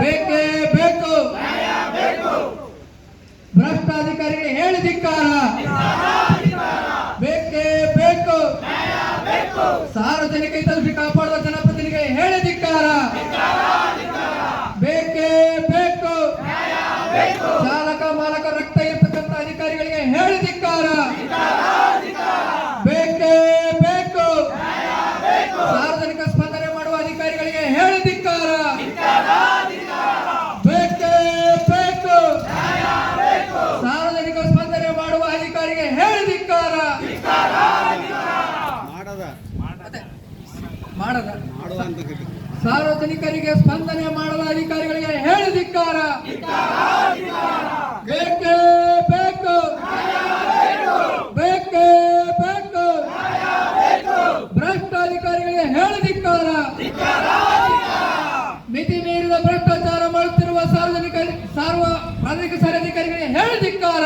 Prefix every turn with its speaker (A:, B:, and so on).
A: ಬೇಕೇ ಬೇಕು. ಭ್ರಷ್ಟ ಅಧಿಕಾರಿಗಳಿಗೆ ಹೇಳಿ ಧಿಕ್ಕಾರ. ಬೇಕೇ ಬೇಕು. ಸಾರ್ವಜನಿಕ ಹಿತದೃಷ್ಟಿ ಕಾಪಾಡುವ ಮಾಡದ. ಸಾರ್ವಜನಿಕರಿಗೆ ಸ್ಪಂದನೆ ಮಾಡದ ಅಧಿಕಾರಿಗಳಿಗೆ ಹೇಳಿ ಧಿಕ್ಕಾರ. ಬೇಕೇ ಬೇಕು. ಬೇಕೇ ಬೇಕು. ಭ್ರಷ್ಟ ಅಧಿಕಾರಿಗಳಿಗೆ
B: ಹೇಳಧಿಕ್ಕಾರ
A: ಮಿತಿ
B: ಮೀರಿದ ಭ್ರಷ್ಟಾಚಾರ ಮಾಡುತ್ತಿರುವ
A: ಸಾರ್ವಜನಿಕ ಸಾರ್ವ ಪ್ರಾಧಿಕಾರ ಅಧಿಕಾರಿಗಳಿಗೆ ಹೇಳಿದಿಕ್ಕಾರ